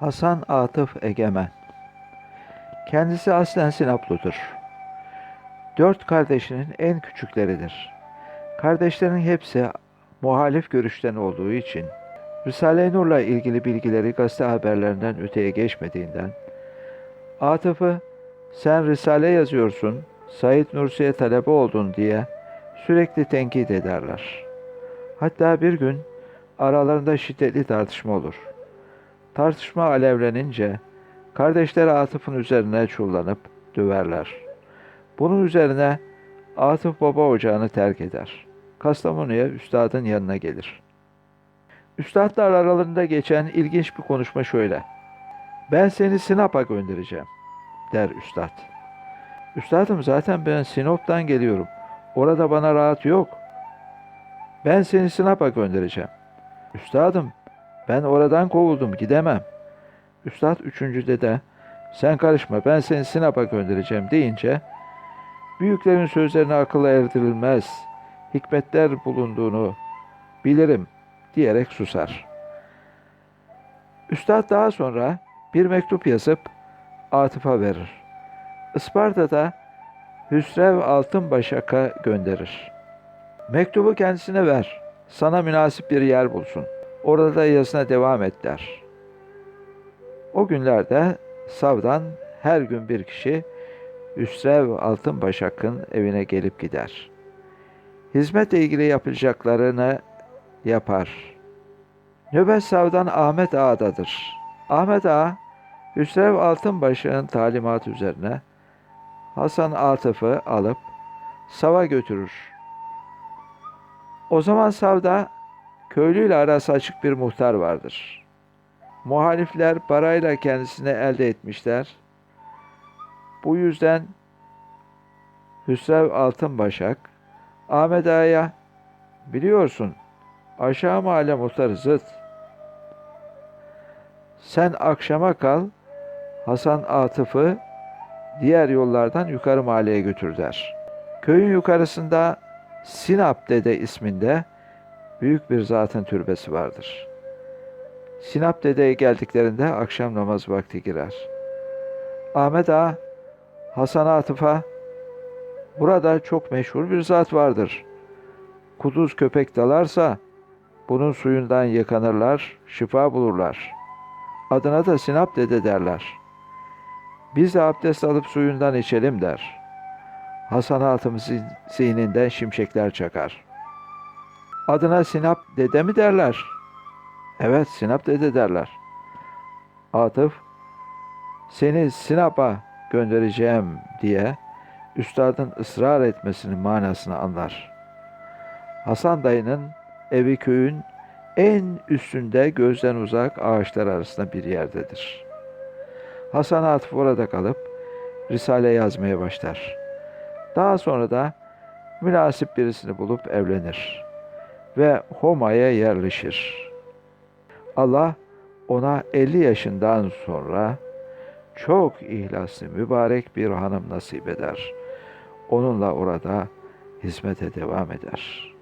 Hasan Atıf Egemen Kendisi aslen Sinapludur. Dört kardeşinin en küçükleridir. Kardeşlerin hepsi muhalif görüşten olduğu için Risale-i Nur'la ilgili bilgileri gazete haberlerinden öteye geçmediğinden Atıf'ı sen Risale yazıyorsun, Said Nursi'ye talebe oldun diye sürekli tenkit ederler. Hatta bir gün aralarında şiddetli tartışma olur. Tartışma alevlenince kardeşler Atıf'ın üzerine çullanıp döverler. Bunun üzerine Atıf baba ocağını terk eder. Kastamonu'ya üstadın yanına gelir. Üstadlar aralarında geçen ilginç bir konuşma şöyle. Ben seni Sinop'a göndereceğim der üstad. Üstadım zaten ben Sinop'tan geliyorum. Orada bana rahat yok. Ben seni Sinop'a göndereceğim. Üstadım ben oradan kovuldum gidemem. Üstad üçüncüde de sen karışma ben seni Sinop'a göndereceğim deyince büyüklerin sözlerine akıl erdirilmez, hikmetler bulunduğunu bilirim diyerek susar. Üstad daha sonra bir mektup yazıp Atıf'a verir. Isparta'da Hüsrev Altınbaşak'a gönderir. Mektubu kendisine ver. Sana münasip bir yer bulsun. Orada da yazına devam et der. O günlerde Sav'dan her gün bir kişi Hüsrev Altınbaşak'ın evine gelip gider. Hizmetle ilgili yapılacaklarını yapar. Nöbet Sav'dan Ahmet Ağa'dadır. Ahmet Ağa, Hüsrev Altınbaşak'ın talimatı üzerine Hasan Atıf'ı alıp Sav'a götürür. O zaman Sav'da köylüyle arası açık bir muhtar vardır. Muhalifler parayla kendisine elde etmişler. Bu yüzden Hüsrev Altınbaşak Ahmet Ağa'ya biliyorsun aşağı mahalle muhtarı zıt. Sen akşama kal Hasan Atıf'ı diğer yollardan yukarı mahalleye götür der. Köyün yukarısında Sinap Dede isminde büyük bir zatın türbesi vardır. Sinap Dede'ye geldiklerinde akşam namaz vakti girer. Ahmet Ağa, Hasan Atıf'a burada çok meşhur bir zat vardır. Kuduz köpek dalarsa bunun suyundan yıkanırlar, şifa bulurlar. Adına da Sinap Dede derler. Biz de abdest alıp suyundan içelim der. Hasan Atım zihninden şimşekler çakar. Adına Sinap Dede mi derler? Evet Sinap Dede derler. Atıf, seni Sinap'a göndereceğim diye üstadın ısrar etmesinin manasını anlar. Hasan dayının evi köyün en üstünde gözden uzak ağaçlar arasında bir yerdedir. Hasan Atıf orada kalıp Risale yazmaya başlar. Daha sonra da münasip birisini bulup evlenir ve Homa'ya yerleşir. Allah ona 50 yaşından sonra çok ihlaslı mübarek bir hanım nasip eder. Onunla orada hizmete devam eder.''